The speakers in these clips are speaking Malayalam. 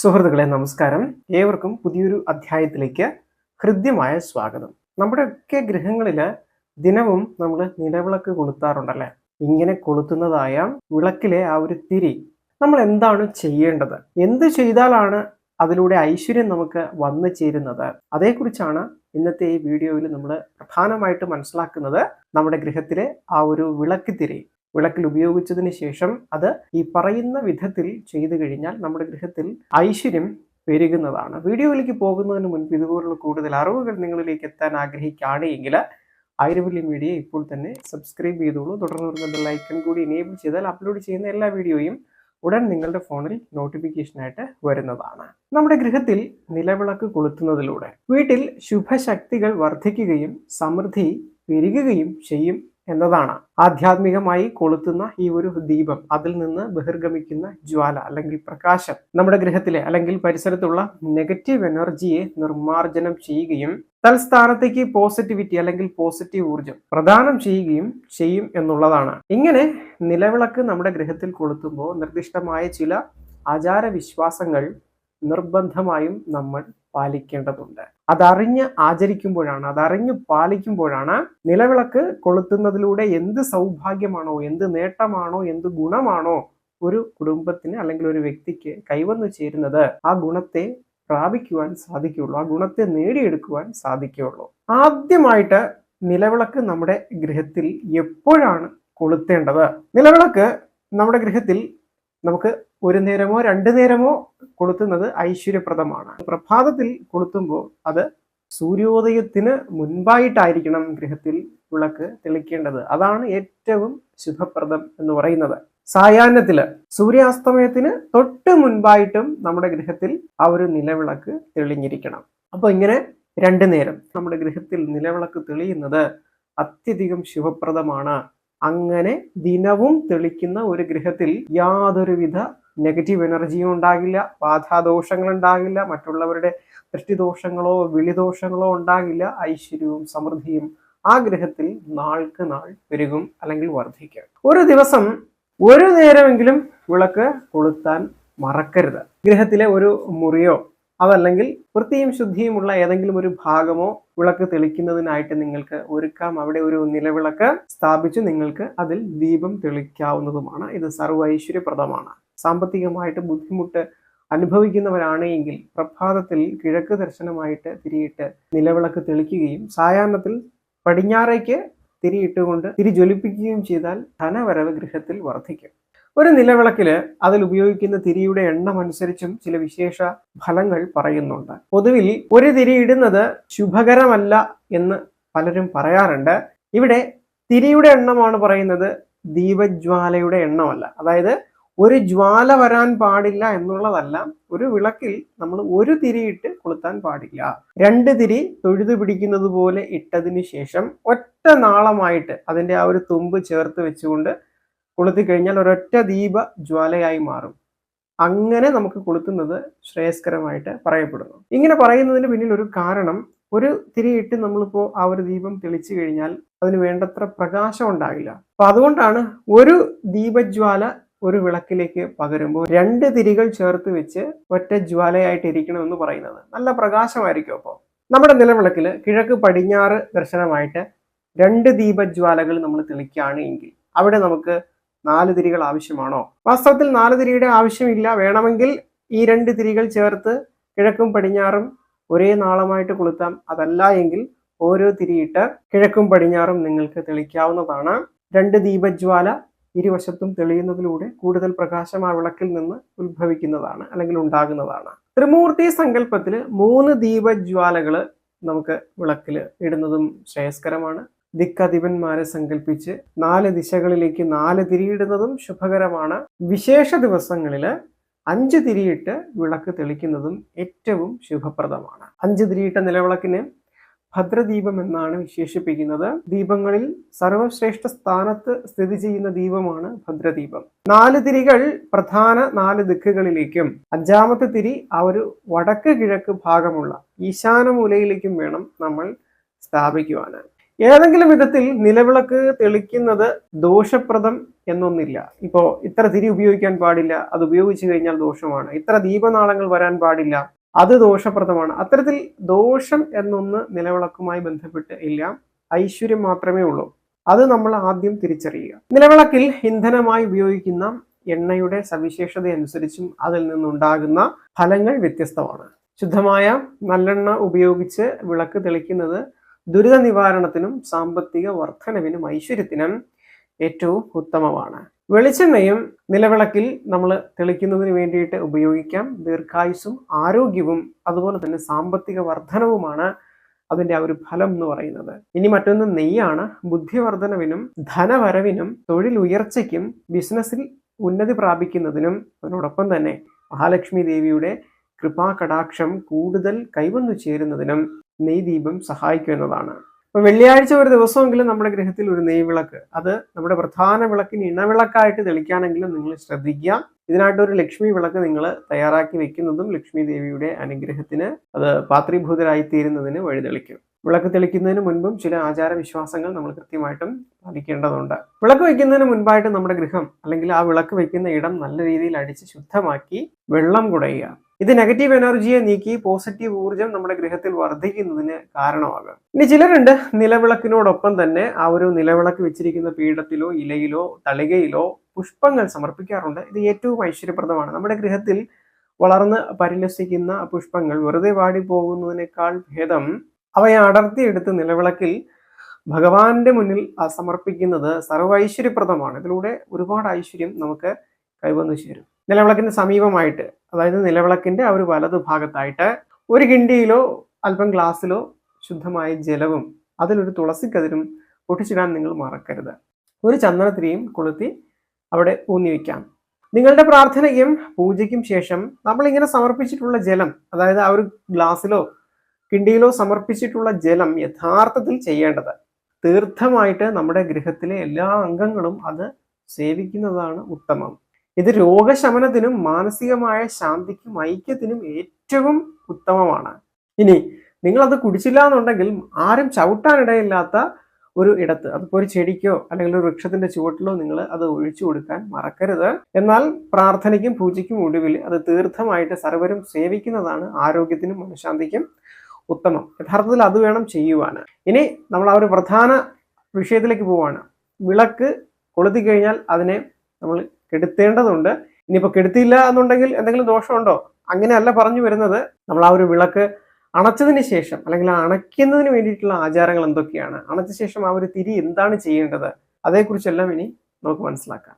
സുഹൃത്തുക്കളെ നമസ്കാരം. ഏവർക്കും പുതിയൊരു അധ്യായത്തിലേക്ക് ഹൃദ്യമായ സ്വാഗതം. നമ്മുടെയൊക്കെ ഗൃഹങ്ങളിൽ ദിനവും നമ്മൾ നിലവിളക്ക് കൊളുത്താറുണ്ടല്ലേ? ഇങ്ങനെ കൊളുത്തുന്നതായ വിളക്കിലെ ആ ഒരു തിരി നമ്മൾ എന്താണ് ചെയ്യേണ്ടത്? എന്ത് ചെയ്താലാണ് അതിലൂടെ ഐശ്വര്യം നമുക്ക് വന്നു ചേരുന്നത്? അതേക്കുറിച്ചാണ് ഇന്നത്തെ ഈ വീഡിയോയിൽ നമ്മൾ പ്രധാനമായിട്ട് മനസ്സിലാക്കുന്നത് നമ്മുടെ ഗൃഹത്തിലെ ആ ഒരു വിളക്ക് തിരി. വിളക്കിൽ ഉപയോഗിച്ചതിന് ശേഷം അത് ഈ പറയുന്ന വിധത്തിൽ ചെയ്തു കഴിഞ്ഞാൽ നമ്മുടെ ഗൃഹത്തിൽ ഐശ്വര്യം പെരുകുന്നതാണ്. വീഡിയോയിലേക്ക് പോകുന്നതിന് മുൻപ് ഇതുപോലുള്ള കൂടുതൽ അറിവുകൾ നിങ്ങളിലേക്ക് എത്താൻ ആഗ്രഹിക്കുകയാണെങ്കിൽ ആയിരവല്യ മീഡിയ ഇപ്പോൾ തന്നെ സബ്സ്ക്രൈബ് ചെയ്തോളൂ. തുടർന്ന് വരുന്ന ലൈക്കൺ കൂടി എനേബിൾ ചെയ്താൽ അപ്ലോഡ് ചെയ്യുന്ന എല്ലാ വീഡിയോയും ഉടൻ നിങ്ങളുടെ ഫോണിൽ നോട്ടിഫിക്കേഷനായിട്ട് വരുന്നതാണ്. നമ്മുടെ ഗൃഹത്തിൽ നിലവിളക്ക് കൊളുത്തുന്നതിലൂടെ വീട്ടിൽ ശുഭശക്തികൾ വർദ്ധിക്കുകയും സമൃദ്ധി പെരുകുകയും ചെയ്യും. എന്നതാണ്. ആധ്യാത്മികമായി കൊളുത്തുന്ന ഈ ഒരു ദീപം അതിൽ നിന്ന് ബഹിർഗമിക്കുന്ന ജ്വാല അല്ലെങ്കിൽ പ്രകാശം നമ്മുടെ ഗ്രഹത്തിലെ അല്ലെങ്കിൽ പരിസരത്തുള്ള നെഗറ്റീവ് എനർജിയെ നിർമ്മാർജനം ചെയ്യുകയും തൽസ്ഥാനത്തേക്ക് പോസിറ്റിവിറ്റി അല്ലെങ്കിൽ പോസിറ്റീവ് ഊർജം പ്രദാനം ചെയ്യുകയും ചെയ്യും എന്നുള്ളതാണ്. ഇങ്ങനെ നിലവിളക്ക് നമ്മുടെ ഗ്രഹത്തിൽ കൊളുത്തുമ്പോൾ നിർദ്ദിഷ്ടമായ ചില ആചാരവിശ്വാസങ്ങൾ നിർബന്ധമായും നമ്മൾ പാലിക്കേണ്ടതുണ്ട്. അതറിഞ്ഞ് ആചരിക്കുമ്പോഴാണ് അതറിഞ്ഞ് പാലിക്കുമ്പോഴാണ് നിലവിളക്ക് കൊളുത്തുന്നതിലൂടെ എന്ത് സൗഭാഗ്യമാണോ എന്ത് നേട്ടമാണോ എന്ത് ഗുണമാണോ ഒരു കുടുംബത്തിന് അല്ലെങ്കിൽ ഒരു വ്യക്തിക്ക് കൈവന്നു ചേരുന്നത് ആ ഗുണത്തെ പ്രാപിക്കുവാൻ സാധിക്കുകയുള്ളൂ ആ ഗുണത്തെ നേടിയെടുക്കുവാൻ സാധിക്കുകയുള്ളൂ. ആദ്യമായിട്ട് നിലവിളക്ക് നമ്മുടെ ഗൃഹത്തിൽ എപ്പോഴാണ് കൊളുത്തേണ്ടത്? നിലവിളക്ക് നമ്മുടെ ഗൃഹത്തിൽ നമുക്ക് ഒരു നേരമോ രണ്ടു നേരമോ കൊളുത്തുന്നത് ഐശ്വര്യപ്രദമാണ്. പ്രഭാതത്തിൽ കൊളുത്തുമ്പോൾ അത് സൂര്യോദയത്തിന് മുൻപായിട്ടായിരിക്കണം ഗൃഹത്തിൽ വിളക്ക് തെളിക്കേണ്ടത്. അതാണ് ഏറ്റവും ശുഭപ്രദം എന്ന് പറയുന്നത്. സായാഹ്നത്തിൽ സൂര്യാസ്തമയത്തിന് തൊട്ട് മുൻപായിട്ടും നമ്മുടെ ഗൃഹത്തിൽ ആ ഒരു നിലവിളക്ക് തെളിഞ്ഞിരിക്കണം. അപ്പൊ ഇങ്ങനെ രണ്ടു നേരം നമ്മുടെ ഗൃഹത്തിൽ നിലവിളക്ക് തെളിയുന്നത് അത്യധികം ശുഭപ്രദമാണ്. അങ്ങനെ ദിനവും തെളിക്കുന്ന ഒരു ഗൃഹത്തിൽ യാതൊരുവിധ നെഗറ്റീവ് എനർജിയും ഉണ്ടാകില്ല ബാധാദോഷങ്ങൾ ഉണ്ടാകില്ല മറ്റുള്ളവരുടെ ദൃഷ്ടിദോഷങ്ങളോ വിളിദോഷങ്ങളോ ഉണ്ടാകില്ല ഐശ്വര്യവും സമൃദ്ധിയും ആ ഗ്രഹത്തിൽ നാൾക്ക് നാൾ പെരുകും അല്ലെങ്കിൽ വർദ്ധിക്കും. ഒരു ദിവസം ഒരു നേരമെങ്കിലും വിളക്ക് കൊളുത്താൻ മറക്കരുത്. ഗ്രഹത്തിലെ ഒരു മുറിയോ അതല്ലെങ്കിൽ വൃത്തിയും ശുദ്ധിയുമുള്ള ഏതെങ്കിലും ഒരു ഭാഗമോ വിളക്ക് തെളിക്കുന്നതിനായിട്ട് നിങ്ങൾക്ക് ഒരുക്കാം. അവിടെ ഒരു നിലവിളക്ക് സ്ഥാപിച്ച് നിങ്ങൾക്ക് അതിൽ ദീപം തെളിക്കാവുന്നതുമാണ്. ഇത് സർവ ഐശ്വര്യപ്രദമാണ്. സാമ്പത്തികമായിട്ട് ബുദ്ധിമുട്ട് അനുഭവിക്കുന്നവരാണ് എങ്കിൽ പ്രഭാതത്തിൽ കിഴക്ക് ദർശനമായിട്ട് തിരിയിട്ട് നിലവിളക്ക് തെളിക്കുകയും സായാഹ്നത്തിൽ പടിഞ്ഞാറേക്ക് തിരിയിട്ടുകൊണ്ട് തിരി ജ്വലിപ്പിക്കുകയും ചെയ്താൽ ധനവരവ് ഗൃഹത്തിൽ വർദ്ധിക്കും. ഒരു നിലവിളക്കിൽ അതിൽ ഉപയോഗിക്കുന്ന തിരിയുടെ എണ്ണം അനുസരിച്ചും ചില വിശേഷ ഫലങ്ങൾ പറയുന്നുണ്ട്. പൊതുവിൽ ഒരു തിരി ഇടുന്നത് ശുഭകരമല്ല എന്ന് പലരും പറയാറുണ്ട്. ഇവിടെ തിരിയുടെ എണ്ണമാണ് പറയുന്നത് ദീപജ്വാലയുടെ എണ്ണമല്ല. അതായത് ഒരു ജ്വാല വരാൻ പാടില്ല എന്നുള്ളതല്ല ഒരു വിളക്കിൽ നമ്മൾ ഒരു തിരിയിട്ട് കൊളുത്താൻ പാടില്ല. രണ്ട് തിരി തൊഴുതു പിടിക്കുന്നത് പോലെ ഇട്ടതിന് ശേഷം ഒറ്റ നാളമായിട്ട് അതിന്റെ ആ ഒരു തുമ്പ് ചേർത്ത് വെച്ചുകൊണ്ട് കൊളുത്തി കഴിഞ്ഞാൽ ഒരൊറ്റ ദീപ ജ്വാലയായി മാറും. അങ്ങനെ നമുക്ക് കൊളുത്തുന്നത് ശ്രേയസ്കരമായിട്ട് പറയപ്പെടുന്നു. ഇങ്ങനെ പറയുന്നതിന് പിന്നിൽ ഒരു കാരണം ഒരു തിരിയിട്ട് നമ്മളിപ്പോൾ ആ ഒരു ദീപം തെളിച്ചു കഴിഞ്ഞാൽ അതിന് വേണ്ടത്ര പ്രകാശം ഉണ്ടാകില്ല. അപ്പൊ അതുകൊണ്ടാണ് ഒരു ദീപജ്വാല ഒരു വിളക്കിലേക്ക് പകരുമ്പോൾ രണ്ട് തിരികൾ ചേർത്ത് വെച്ച് ഒറ്റ ജ്വാലയായിട്ട് ഇരിക്കണമെന്ന് പറയുന്നത് നല്ല പ്രകാശമായിരിക്കും അപ്പോൾ. നമ്മുടെ നിലവിളക്കിൽ കിഴക്ക് പടിഞ്ഞാറ് ദർശനമായിട്ട് രണ്ട് ദീപജ്വാലകൾ നമ്മൾ തെളിക്കുകയാണ് എങ്കിൽ അവിടെ നമുക്ക് നാല് തിരികൾ ആവശ്യമാണോ? വാസ്തവത്തിൽ നാല് തിരിയുടെ ആവശ്യമില്ല. വേണമെങ്കിൽ ഈ രണ്ട് തിരികൾ ചേർത്ത് കിഴക്കും പടിഞ്ഞാറും ഒരേ നാളമായിട്ട് കൊളുത്താം. അതല്ല എങ്കിൽ ഓരോ തിരിയിട്ട് കിഴക്കും പടിഞ്ഞാറും നിങ്ങൾക്ക് തെളിക്കാവുന്നതാണ്. രണ്ട് ദീപജ്വാല ഇരുവശത്തും തെളിയുന്നതിലൂടെ കൂടുതൽ പ്രകാശം ആ വിളക്കിൽ നിന്ന് ഉത്ഭവിക്കുന്നതാണ് അല്ലെങ്കിൽ ഉണ്ടാകുന്നതാണ്. ത്രിമൂർത്തി സങ്കല്പത്തിൽ മൂന്ന് ദീപജ്വാലകൾ നമുക്ക് വിളക്കിൽ ഇടുന്നതും ശ്രേയസ്കരമാണ്. ദിക്കധിപന്മാരെ സങ്കല്പിച്ച് നാല് ദിശകളിലേക്ക് നാല് തിരിയിടുന്നതും ശുഭകരമാണ്. വിശേഷ ദിവസങ്ങളിൽ അഞ്ച് തിരിയിട്ട് വിളക്ക് തെളിക്കുന്നതും ഏറ്റവും ശുഭപ്രദമാണ്. അഞ്ച് തിരിയിട്ട നിലവിളക്കിന് ഭദ്രദീപം എന്നാണ് വിശേഷിപ്പിക്കുന്നത്. ദീപങ്ങളിൽ സർവശ്രേഷ്ഠ സ്ഥാനത്ത് സ്ഥിതി ചെയ്യുന്ന ദീപമാണ് ഭദ്രദീപം. നാല് തിരികൾ പ്രധാന നാല് ദിക്കുകളിലേക്കും അഞ്ചാമത്തെ തിരി ആ ഒരു വടക്ക് കിഴക്ക് ഭാഗമുള്ള ഈശാന മൂലയിലേക്കും വേണം നമ്മൾ സ്ഥാപിക്കുവാൻ ഏതെങ്കിലും വിധത്തിൽ നിലവിളക്ക് തെളിക്കുന്നത് ദോഷപ്രദം എന്നൊന്നില്ല. ഇപ്പോ ഇത്ര തിരി ഉപയോഗിക്കാൻ പാടില്ല അത് ഉപയോഗിച്ചു കഴിഞ്ഞാൽ ദോഷമാണ്. ഇത്ര ദീപനാളങ്ങൾ വരാൻ പാടില്ല അത് ദോഷപ്രദമാണ്. അത്തരത്തിൽ ദോഷം എന്നൊന്ന് നിലവിളക്കുമായി ബന്ധപ്പെട്ട് ഇല്ല. ഐശ്വര്യം മാത്രമേ ഉള്ളൂ. അത് നമ്മൾ ആദ്യം തിരിച്ചറിയുക. നിലവിളക്കിൽ ഇന്ധനമായി ഉപയോഗിക്കുന്ന എണ്ണയുടെ സവിശേഷത അനുസരിച്ചും അതിൽ നിന്നുണ്ടാകുന്ന ഫലങ്ങൾ വ്യത്യസ്തമാണ്. ശുദ്ധമായ നല്ലെണ്ണ ഉപയോഗിച്ച് വിളക്ക് തെളിക്കുന്നത് ദുരിത നിവാരണത്തിനും സാമ്പത്തിക വർധനവിനും ഐശ്വര്യത്തിനും ഏറ്റവും ഉത്തമമാണ്. വെളിച്ചെണ്ണയും നിലവിളക്കിൽ നമ്മൾ തെളിക്കുന്നതിന് വേണ്ടിയിട്ട് ഉപയോഗിക്കാം. ദീർഘായുസും ആരോഗ്യവും അതുപോലെ തന്നെ സാമ്പത്തിക വർധനവുമാണ് അതിന്റെ ആ ഒരു ഫലം എന്ന് പറയുന്നത്. ഇനി മറ്റൊന്ന് നെയ്യാണ്. ബുദ്ധിവർദ്ധനവിനും ധനവരവിനും തൊഴിൽ ഉയർച്ചയ്ക്കും ബിസിനസ്സിൽ ഉന്നതി പ്രാപിക്കുന്നതിനും അതിനോടൊപ്പം തന്നെ മഹാലക്ഷ്മി ദേവിയുടെ കൃപാകടാക്ഷം കൂടുതൽ കൈവന്നു ചേരുന്നതിനും നെയ്ദീപം സഹായിക്കും അപ്പൊ വെള്ളിയാഴ്ച ഒരു ദിവസമെങ്കിലും നമ്മുടെ ഗൃഹത്തിൽ ഒരു നെയ്വിളക്ക്. അത് നമ്മുടെ പ്രധാന വിളക്കിന് ഇണവിളക്കായിട്ട് തെളിക്കാനെങ്കിലും നിങ്ങൾ ശ്രദ്ധിക്കുക. ഇതിനായിട്ട് ഒരു ലക്ഷ്മി വിളക്ക് നിങ്ങൾ തയ്യാറാക്കി വെക്കുന്നതും ലക്ഷ്മി ദേവിയുടെ അനുഗ്രഹത്തിന് അത് പാത്രീഭൂതരായി തീരുന്നതിന് വഴിതെളിക്കും വിളക്ക് തെളിക്കുന്നതിന് മുൻപും ചില ആചാര വിശ്വാസങ്ങൾ നമ്മൾ കൃത്യമായിട്ടും പാലിക്കേണ്ടതുണ്ട്. വിളക്ക് വയ്ക്കുന്നതിന് മുൻപായിട്ട് നമ്മുടെ ഗൃഹം അല്ലെങ്കിൽ ആ വിളക്ക് വയ്ക്കുന്ന ഇടം നല്ല രീതിയിൽ അടിച്ച് ശുദ്ധമാക്കി വെള്ളം കുടയുക. ഇത് നെഗറ്റീവ് എനർജിയെ നീക്കി പോസിറ്റീവ് ഊർജം നമ്മുടെ ഗൃഹത്തിൽ വർദ്ധിക്കുന്നതിന് കാരണമാകാം. ഇനി ചിലരുണ്ട് നിലവിളക്കിനോടൊപ്പം തന്നെ ആ ഒരു നിലവിളക്ക് വെച്ചിരിക്കുന്ന പീഠത്തിലോ ഇലയിലോ തളികയിലോ പുഷ്പങ്ങൾ സമർപ്പിക്കാറുണ്ട്. ഇത് ഏറ്റവും ഐശ്വര്യപ്രദമാണ്. നമ്മുടെ ഗൃഹത്തിൽ വളർന്ന് പരിലസിക്കുന്ന പുഷ്പങ്ങൾ വെറുതെ വാടി പോകുന്നതിനേക്കാൾ ഭേദം അവയെ അടർത്തിയെടുത്ത് നിലവിളക്കിൽ ഭഗവാന്റെ മുന്നിൽ സമർപ്പിക്കുന്നത് സർവൈശ്വര്യപ്രദമാണ് ഇതിലൂടെ ഒരുപാട് ഐശ്വര്യം നമുക്ക് കൈവന്നു ചേരും. നിലവിളക്കിന് സമീപമായിട്ട് അതായത് നിലവിളക്കിന്റെ ആ ഒരു വലതുഭാഗത്തായിട്ട് ഒരു കിണ്ടിയിലോ അല്പം ഗ്ലാസ്സിലോ ശുദ്ധമായ ജലവും അതിലൊരു തുളസിക്കതിരും പൊട്ടിച്ചിടാൻ നിങ്ങൾ മറക്കരുത്. ഒരു ചന്ദനത്തിരിയും കൊളുത്തി അവിടെ ഊന്നി വയ്ക്കാം നിങ്ങളുടെ പ്രാർത്ഥനയ്ക്കും പൂജയ്ക്കും ശേഷം നമ്മൾ ഇങ്ങനെ സമർപ്പിച്ചിട്ടുള്ള ജലം അതായത് ആ ഒരു ഗ്ലാസ്സിലോ കിണ്ടിയിലോ സമർപ്പിച്ചിട്ടുള്ള ജലം യഥാർത്ഥത്തിൽ ചെയ്യേണ്ടത് തീർത്ഥമായിട്ട് നമ്മുടെ ഗൃഹത്തിലെ എല്ലാ അംഗങ്ങളും അത് സേവിക്കുന്നതാണ് ഉത്തമം. ഇത് രോഗശമനത്തിനും മാനസികമായ ശാന്തിക്കും ഐക്യത്തിനും ഏറ്റവും ഉത്തമമാണ്. ഇനി നിങ്ങൾ അത് കുടിച്ചില്ല എന്നുണ്ടെങ്കിൽ ആരും ചവിട്ടാനിടയില്ലാത്ത ഒരു ഇടത്ത് അതിപ്പോൾ ഒരു ചെടിക്കോ അല്ലെങ്കിൽ ഒരു വൃക്ഷത്തിന്റെ ചുവട്ടിലോ നിങ്ങൾ അത് ഒഴിച്ചു കൊടുക്കാൻ മറക്കരുത്. എന്നാൽ പ്രാർത്ഥനയ്ക്കും പൂജയ്ക്കും ഒടുവിൽ അത് തീർത്ഥമായിട്ട് സർവരും സേവിക്കുന്നതാണ് ആരോഗ്യത്തിനും മനഃശാന്തിക്കും ഉത്തമം. യഥാർത്ഥത്തിൽ അത് വേണം ചെയ്യുവാൻ ഇനി നമ്മൾ ആ ഒരു പ്രധാന വിഷയത്തിലേക്ക് പോവാണ്. വിളക്ക് കൊളുത്തി കഴിഞ്ഞാൽ അതിനെ നമ്മൾ കെടുത്തേണ്ടതുണ്ട്. ഇനിയിപ്പോൾ കെടുത്തിയില്ല എന്നുണ്ടെങ്കിൽ എന്തെങ്കിലും ദോഷമുണ്ടോ? അങ്ങനെയല്ല പറഞ്ഞു വരുന്നത്. നമ്മൾ ആ ഒരു വിളക്ക് അണച്ചതിന് ശേഷം അല്ലെങ്കിൽ അണയ്ക്കുന്നതിന് വേണ്ടിയിട്ടുള്ള ആചാരങ്ങൾ എന്തൊക്കെയാണ്? അണച്ച ശേഷം ആ ഒരു തിരി എന്താണ് ചെയ്യേണ്ടത്? അതേക്കുറിച്ചെല്ലാം ഇനി നമുക്ക് മനസ്സിലാക്കാം.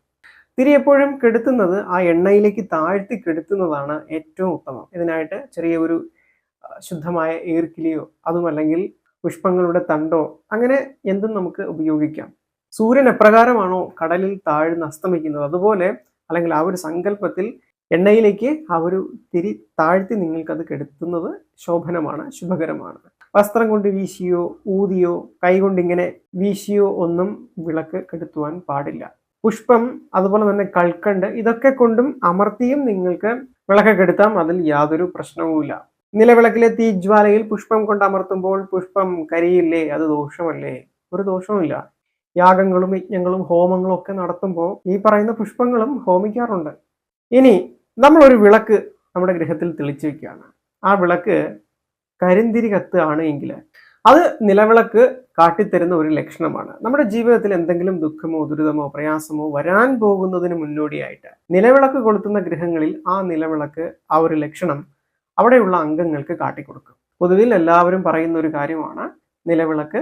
തിരി എപ്പോഴും കെടുത്തുന്നത് ആ എണ്ണയിലേക്ക് താഴ്ത്തി കെടുത്തുന്നതാണ് ഏറ്റവും ഉത്തമം. ഇതിനായിട്ട് ചെറിയ ഒരു ശുദ്ധമായ ഏർക്കിലിയോ അതുമല്ലെങ്കിൽ പുഷ്പങ്ങളുടെ തണ്ടോ അങ്ങനെ എന്തും നമുക്ക് ഉപയോഗിക്കാം. സൂര്യൻ എപ്രകാരമാണോ കടലിൽ താഴ്ന്ന് അസ്തമിക്കുന്നത്? അതുപോലെ അല്ലെങ്കിൽ ആ ഒരു സങ്കല്പത്തിൽ എണ്ണയിലേക്ക് ആ ഒരു തിരി താഴ്ത്തി നിങ്ങൾക്കത് കെടുത്തുന്നത് ശോഭനമാണ് ശുഭകരമാണ്. വസ്ത്രം കൊണ്ട് വീശിയോ ഊതിയോ കൈകൊണ്ടിങ്ങനെ വീശിയോ ഒന്നും വിളക്ക് കെടുത്തുവാൻ പാടില്ല. പുഷ്പം അതുപോലെ തന്നെ കൽക്കണ്ട് ഇതൊക്കെ കൊണ്ടും അമർത്തിയും നിങ്ങൾക്ക് വിളക്ക് കെടുത്താം. അതിൽ യാതൊരു പ്രശ്നവുമില്ല. നിലവിളക്കിലെ തീജ്വാലയിൽ പുഷ്പം കൊണ്ട് അമർത്തുമ്പോൾ പുഷ്പം കരിയില്ലേ? അത് ദോഷമല്ലേ? ഒരു ദോഷവുമില്ല. യാഗങ്ങളും യജ്ഞങ്ങളും ഹോമങ്ങളും ഒക്കെ നടത്തുമ്പോൾ ഈ പറയുന്ന പുഷ്പങ്ങളും ഹോമിക്കാറുണ്ട്. ഇനി നമ്മൾ ഒരു വിളക്ക് നമ്മുടെ ഗൃഹത്തിൽ തെളിച്ചു വെക്കുകയാണ്. ആ വിളക്ക് കരിന്തിരി കത്തുകയാണ് എങ്കിൽ അത് നിലവിളക്ക് കാട്ടിത്തരുന്ന ഒരു ലക്ഷണമാണ്. നമ്മുടെ ജീവിതത്തിൽ എന്തെങ്കിലും ദുഃഖമോ ദുരിതമോ പ്രയാസമോ വരാൻ പോകുന്നതിന് മുന്നോടിയായിട്ട് നിലവിളക്ക് കൊളുത്തുന്ന ഗൃഹങ്ങളിൽ ആ നിലവിളക്ക് ആ ഒരു ലക്ഷണം അവിടെയുള്ള അംഗങ്ങൾക്ക് കാട്ടിക്കൊടുക്കും. പൊതുവിൽ എല്ലാവരും പറയുന്ന ഒരു കാര്യമാണ് നിലവിളക്ക്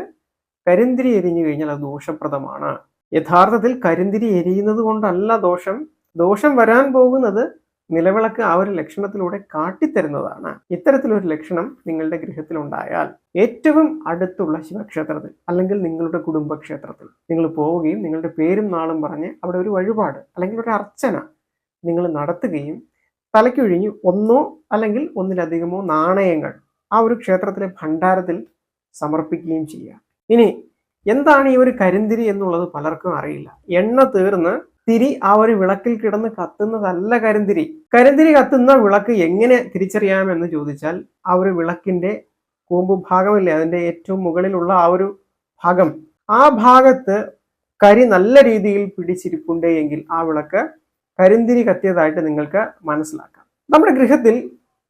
കരിന്തിരി എരിഞ്ഞു കഴിഞ്ഞാൽ അത് ദോഷപ്രദമാണ്. യഥാർത്ഥത്തിൽ കരിന്തിരി എരിയുന്നത് കൊണ്ടല്ല ദോഷം. ദോഷം വരാൻ പോകുന്നത് നിലവിളക്ക് ആ ഒരു ലക്ഷണത്തിലൂടെ കാട്ടിത്തരുന്നതാണ്. ഇത്തരത്തിലൊരു ലക്ഷണം നിങ്ങളുടെ ഗൃഹത്തിൽ ഉണ്ടായാൽ ഏറ്റവും അടുത്തുള്ള ശിവക്ഷേത്രത്തിൽ അല്ലെങ്കിൽ നിങ്ങളുടെ കുടുംബക്ഷേത്രത്തിൽ നിങ്ങൾ പോവുകയും നിങ്ങളുടെ പേരും നാളും പറഞ്ഞ് അവിടെ ഒരു വഴിപാട് അല്ലെങ്കിൽ ഒരു അർച്ചന നിങ്ങൾ നടത്തുകയും തലയ്ക്കൊഴിഞ്ഞ് ഒന്നോ അല്ലെങ്കിൽ ഒന്നിലധികമോ നാണയങ്ങൾ ആ ഒരു ക്ഷേത്രത്തിലെ ഭണ്ഡാരത്തിൽ സമർപ്പിക്കുകയും ചെയ്യുക. ഇനി എന്താണ് ഈ ഒരു കരിന്തിരി എന്നുള്ളത് പലർക്കും അറിയില്ല. എണ്ണ തീർന്ന് തിരി ആ ഒരു വിളക്കിൽ കിടന്ന് കത്തുന്നതല്ല കരിന്തിരി. കരിന്തിരി കത്തുന്ന വിളക്ക് എങ്ങനെ തിരിച്ചറിയാമെന്ന് ചോദിച്ചാൽ ആ ഒരു വിളക്കിന്റെ കൂമ്പ് ഭാഗമില്ലേ അതിന്റെ ഏറ്റവും മുകളിലുള്ള ആ ഒരു ഭാഗം. ആ ഭാഗത്ത് കരി നല്ല രീതിയിൽ പിടിച്ചിരിപ്പുണ്ട് എങ്കിൽ ആ വിളക്ക് കരിന്തിരി കത്തിയതായിട്ട് നിങ്ങൾക്ക് മനസ്സിലാക്കാം. നമ്മുടെ ഗൃഹത്തിൽ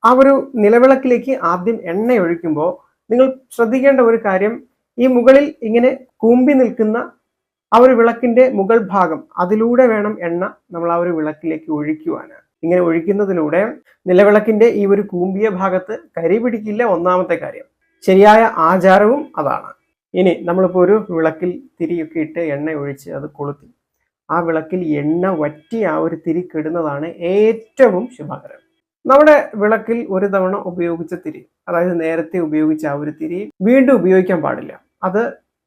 ആ ഒരു നിലവിളക്കിലേക്ക് ആദ്യം എണ്ണ ഒഴിക്കുമ്പോൾ നിങ്ങൾ ശ്രദ്ധിക്കേണ്ട ഒരു കാര്യം ഈ മുകളിൽ ഇങ്ങനെ കൂമ്പി നിൽക്കുന്ന ആ ഒരു വിളക്കിന്റെ മുകൾ ഭാഗം അതിലൂടെ വേണം എണ്ണ നമ്മൾ ആ ഒരു വിളക്കിലേക്ക് ഒഴിക്കുവാനാണ് ഇങ്ങനെ ഒഴിക്കുന്നതിലൂടെ നിലവിളക്കിന്റെ ഈ ഒരു കൂമ്പിയ ഭാഗത്ത് കരി പിടിക്കില്ല ഒന്നാമത്തെ കാര്യം. ശരിയായ ആചാരവും അതാണ്. ഇനി നമ്മളിപ്പോൾ ഒരു വിളക്കിൽ തിരിയൊക്കെ ഇട്ട് എണ്ണ ഒഴിച്ച് അത് കൊളുത്തി. ആ വിളക്കിൽ എണ്ണ വറ്റി ആ ഒരു തിരി കെടുന്നതാണ് ഏറ്റവും ശുഭകരം. നമ്മുടെ വിളക്കിൽ ഒരു തവണ ഉപയോഗിച്ച തിരി അതായത് നേരത്തെ ഉപയോഗിച്ച ആ ഒരു തിരി വീണ്ടും ഉപയോഗിക്കാൻ പാടില്ല. അത്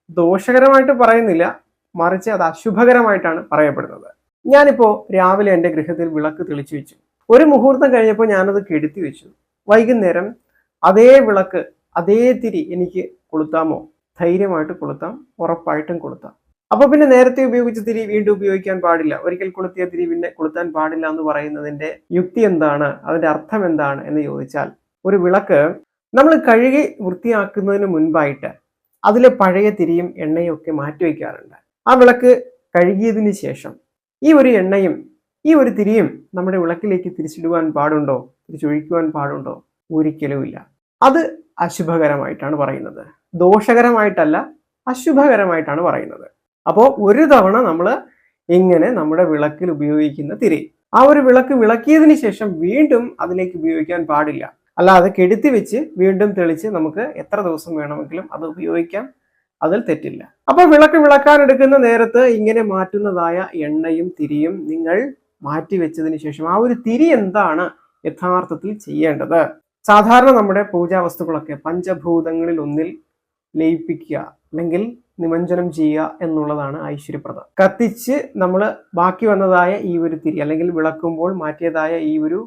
ദോഷകരമായിട്ട് പറയുന്നില്ല മറിച്ച് അത് അശുഭകരമായിട്ടാണ് പറയപ്പെടുന്നത്. ഞാനിപ്പോ രാവിലെ എന്റെ ഗൃഹത്തിൽ വിളക്ക് തെളിച്ചു വെച്ചു. ഒരു മുഹൂർത്തം കഴിഞ്ഞപ്പോൾ ഞാനത് കെടുത്തി വെച്ചു. വൈകുന്നേരം അതേ വിളക്ക് അതേ തിരി എനിക്ക് കൊളുത്താമോ? ധൈര്യമായിട്ട് കൊളുത്താം ഉറപ്പായിട്ടും കൊളുത്താം. അപ്പൊ പിന്നെ നേരത്തെ ഉപയോഗിച്ച തിരി വീണ്ടും ഉപയോഗിക്കാൻ പാടില്ല. ഒരിക്കൽ കൊളുത്തിയ തിരി പിന്നെ കൊളുത്താൻ പാടില്ല എന്ന് പറയുന്നതിന്റെ യുക്തി എന്താണ്? അതിന്റെ അർത്ഥം എന്താണ് എന്ന് ചോദിച്ചാൽ ഒരു വിളക്ക് നമ്മൾ കഴുകി വൃത്തിയാക്കുന്നതിന് മുൻപായിട്ട് അതിലെ പഴയ തിരിയും എണ്ണയും ഒക്കെ മാറ്റി വയ്ക്കാറുണ്ട്. ആ വിളക്ക് കഴുകിയതിന് ശേഷം ഈ ഒരു എണ്ണയും ഈ ഒരു തിരിയും നമ്മുടെ വിളക്കിലേക്ക് തിരിച്ചിടുവാൻ പാടുണ്ടോ? തിരിച്ചൊഴിക്കുവാൻ പാടുണ്ടോ? ഒരിക്കലുമില്ല അത് അശുഭകരമായിട്ടാണ് പറയുന്നത്. ദോഷകരമായിട്ടല്ല അശുഭകരമായിട്ടാണ് പറയുന്നത്. അപ്പോൾ ഒരു തവണ നമ്മൾ ഇങ്ങനെ നമ്മുടെ വിളക്കിൽ ഉപയോഗിക്കുന്ന തിരി ആ ഒരു വിളക്ക് വിളക്കിയതിന് ശേഷം വീണ്ടും അതിലേക്ക് ഉപയോഗിക്കാൻ പാടില്ല. അല്ലാതെ കെടുത്തി വെച്ച് വീണ്ടും തെളിച്ച് നമുക്ക് എത്ര ദിവസം വേണമെങ്കിലും അത് ഉപയോഗിക്കാം. അതിൽ തെറ്റില്ല. അപ്പൊ വിളക്ക് വിളക്കാൻ എടുക്കുന്ന നേരത്ത് ഇങ്ങനെ മാറ്റുന്നതായ എണ്ണയും തിരിയും നിങ്ങൾ മാറ്റി വെച്ചതിന് ശേഷം ആ ഒരു തിരി എന്താണ് യഥാർത്ഥത്തിൽ ചെയ്യേണ്ടത്? സാധാരണ നമ്മുടെ പൂജാ വസ്തുക്കളൊക്കെ പഞ്ചഭൂതങ്ങളിൽ ഒന്നിൽ ലയിപ്പിക്കുക അല്ലെങ്കിൽ നിമഞ്ജനം ചെയ്യുക എന്നുള്ളതാണ് ഐശ്വര്യപ്രദം. കത്തിച്ച് നമ്മൾ ബാക്കി വന്നതായ ഈ ഒരു തിരി അല്ലെങ്കിൽ വിളക്കുമ്പോൾ മാറ്റിയതായ ഈ ഒരു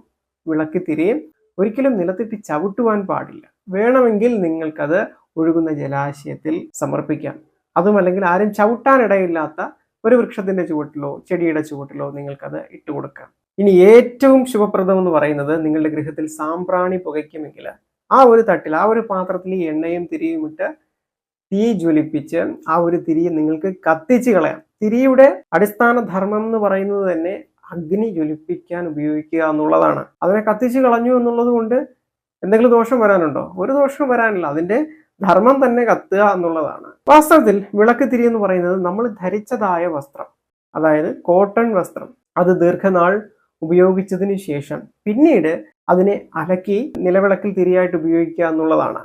വിളക്ക് തിരിയും ഒരിക്കലും നിലത്തിട്ട് ചവിട്ടുവാൻ പാടില്ല. വേണമെങ്കിൽ നിങ്ങൾക്കത് ഒഴുകുന്ന ജലാശയത്തിൽ സമർപ്പിക്കാം. അതുമല്ലെങ്കിൽ ആരും ചവിട്ടാനിടയില്ലാത്ത ഒരു വൃക്ഷത്തിന്റെ ചുവട്ടിലോ ചെടിയുടെ ചുവട്ടിലോ നിങ്ങൾക്കത് ഇട്ടുകൊടുക്കാം ഇനി ഏറ്റവും ശുഭപ്രദം എന്ന് പറയുന്നത് നിങ്ങളുടെ ഗൃഹത്തിൽ സാമ്പ്രാണി പുകയ്ക്കുമെങ്കിൽ ആ ഒരു തട്ടിൽ ആ ഒരു പാത്രത്തിൽ എണ്ണയും തിരിയും ഇട്ട് തീ ജ്വലിപ്പിച്ച് ആ ഒരു തിരി നിങ്ങൾക്ക് കത്തിച്ച് കളയാം. തിരിയുടെ അടിസ്ഥാന ധർമ്മം എന്ന് പറയുന്നത് തന്നെ അഗ്നി ജ്വലിപ്പിക്കാൻ ഉപയോഗിക്കുക എന്നുള്ളതാണ്. അതിനെ കത്തിച്ച് കളഞ്ഞു എന്നുള്ളത് കൊണ്ട് എന്തെങ്കിലും ദോഷം വരാനുണ്ടോ? ഒരു ദോഷം വരാനില്ല. അതിന്റെ ധർമ്മം തന്നെ കത്തുക എന്നുള്ളതാണ്. വാസ്തവത്തിൽ വിളക്ക് തിരി എന്ന് പറയുന്നത് നമ്മൾ ധരിച്ചതായ വസ്ത്രം. അതായത് കോട്ടൺ വസ്ത്രം. അത് ദീർഘനാൾ ഉപയോഗിച്ചതിന് ശേഷം പിന്നീട് അതിനെ അലക്കി നിലവിളക്കിൽ തിരിയായിട്ട് ഉപയോഗിക്കുക എന്നുള്ളതാണ്.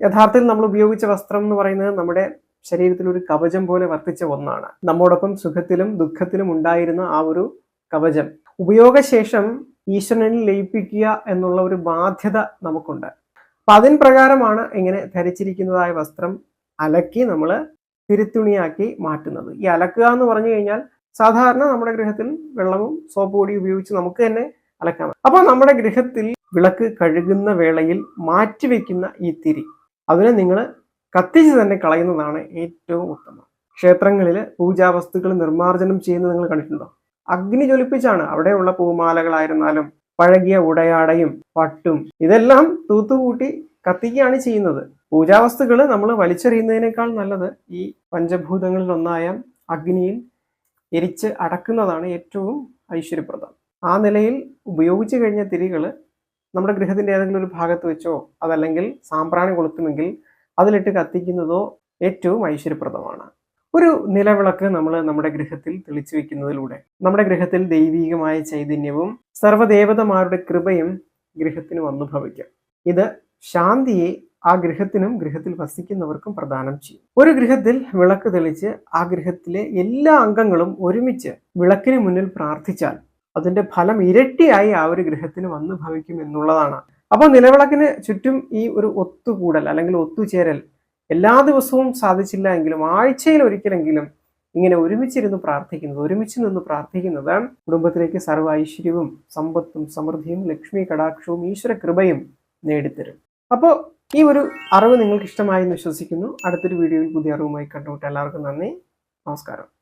യഥാർത്ഥത്തിൽ നമ്മൾ ഉപയോഗിച്ച വസ്ത്രം എന്ന് പറയുന്നത് നമ്മുടെ ശരീരത്തിൽ ഒരു കവചം പോലെ വർത്തിച്ച ഒന്നാണ്. നമ്മോടൊപ്പം സുഖത്തിലും ദുഃഖത്തിലും ഉണ്ടായിരുന്ന ആ ഒരു കവചം. ഉപയോഗശേഷം ഈശ്വരനിൽ ലയിപ്പിക്കുക എന്നുള്ള ഒരു ബാധ്യത നമുക്കുണ്ട്. അപ്പൊ അതിൻ പ്രകാരമാണ് ഇങ്ങനെ ധരിച്ചിരിക്കുന്നതായ വസ്ത്രം അലക്കി നമ്മൾ തിരുത്തുണിയാക്കി മാറ്റുന്നത്. ഈ അലക്കുക എന്ന് പറഞ്ഞു കഴിഞ്ഞാൽ സാധാരണ നമ്മുടെ ഗൃഹത്തിൽ വെള്ളവും സോപ്പ് പൊടി ഉപയോഗിച്ച് നമുക്ക് തന്നെ അലക്കാം. അപ്പോൾ നമ്മുടെ ഗൃഹത്തിൽ വിളക്ക് കഴുകുന്ന വേളയിൽ മാറ്റിവെക്കുന്ന ഈ തിരി അതിനെ നിങ്ങൾ കത്തിച്ച് തന്നെ കളയുന്നതാണ് ഏറ്റവും ഉത്തമം. ക്ഷേത്രങ്ങളിൽ പൂജാവസ്തുക്കൾ നിർമ്മാർജനം ചെയ്യുന്നത് നിങ്ങൾ കണ്ടിട്ടുണ്ടോ? അഗ്നി ജ്വലിപ്പിച്ചാണ് അവിടെയുള്ള പൂമാലകളായിരുന്നാലും പഴകിയ ഉടയാടയും പട്ടും ഇതെല്ലാം തൂത്തുകൂട്ടി കത്തിക്കുകയാണ് ചെയ്യുന്നത്. പൂജാവസ്തുക്കൾ നമ്മൾ വലിച്ചെറിയുന്നതിനേക്കാൾ നല്ലത് ഈ പഞ്ചഭൂതങ്ങളിൽ ഒന്നായ അഗ്നിയിൽ എരിച്ച് അടക്കുന്നതാണ് ഏറ്റവും ഐശ്വര്യപ്രദം. ആ നിലയിൽ ഉപയോഗിച്ചു കഴിഞ്ഞ തിരികൾ നമ്മുടെ ഗൃഹത്തിന്റെ ഏതെങ്കിലും ഒരു ഭാഗത്ത് വെച്ചോ അതല്ലെങ്കിൽ സാമ്പ്രാണി കൊളുത്തുമെങ്കിൽ അതിലിട്ട് കത്തിക്കുന്നതോ ഏറ്റവും ഐശ്വര്യപ്രദമാണ്. ഒരു നിലവിളക്ക് നമ്മൾ നമ്മുടെ ഗൃഹത്തിൽ തെളിച്ചു വെക്കുന്നതിലൂടെ. നമ്മുടെ ഗൃഹത്തിൽ ദൈവീകമായ ചൈതന്യവും സർവദേവതമാരുടെ കൃപയും ഗൃഹത്തിന് വന്നു ഭവിക്കാം. ഇത് ശാന്തിയെ ആ ഗൃഹത്തിനും ഗൃഹത്തിൽ വസിക്കുന്നവർക്കും പ്രദാനം ചെയ്യും. ഒരു ഗൃഹത്തിൽ വിളക്ക് തെളിച്ച് ആ ഗൃഹത്തിലെ എല്ലാ അംഗങ്ങളും ഒരുമിച്ച് വിളക്കിന് മുന്നിൽ പ്രാർത്ഥിച്ചാൽ അതിന്റെ ഫലം ഇരട്ടിയായി ആ ഒരു ഗൃഹത്തിന് വന്നു ഭവിക്കും എന്നുള്ളതാണ്. അപ്പോൾ നിലവിളക്കിന് ചുറ്റും ഈ ഒരു ഒത്തുകൂടൽ അല്ലെങ്കിൽ ഒത്തുചേരൽ എല്ലാ ദിവസവും സാധിച്ചില്ല എങ്കിലും ആഴ്ചയിൽ ഒരിക്കലെങ്കിലും ഇങ്ങനെ ഒരുമിച്ചിരുന്ന് പ്രാർത്ഥിക്കുന്നത് ഒരുമിച്ച് നിന്ന് പ്രാർത്ഥിക്കുന്നത് കുടുംബത്തിലേക്ക് സർവ ഐശ്വര്യവും സമ്പത്തും സമൃദ്ധിയും ലക്ഷ്മി കടാക്ഷവും ഈശ്വര കൃപയും നേടിത്തരും. അപ്പോൾ ഈ ഒരു അറിവ് നിങ്ങൾക്ക് ഇഷ്ടമായി എന്ന് വിശ്വസിക്കുന്നു. അടുത്തൊരു വീഡിയോയിൽ പുതിയ അറിവുമായി കണ്ടുമുട്ട് എല്ലാവർക്കും നന്ദി. നമസ്കാരം.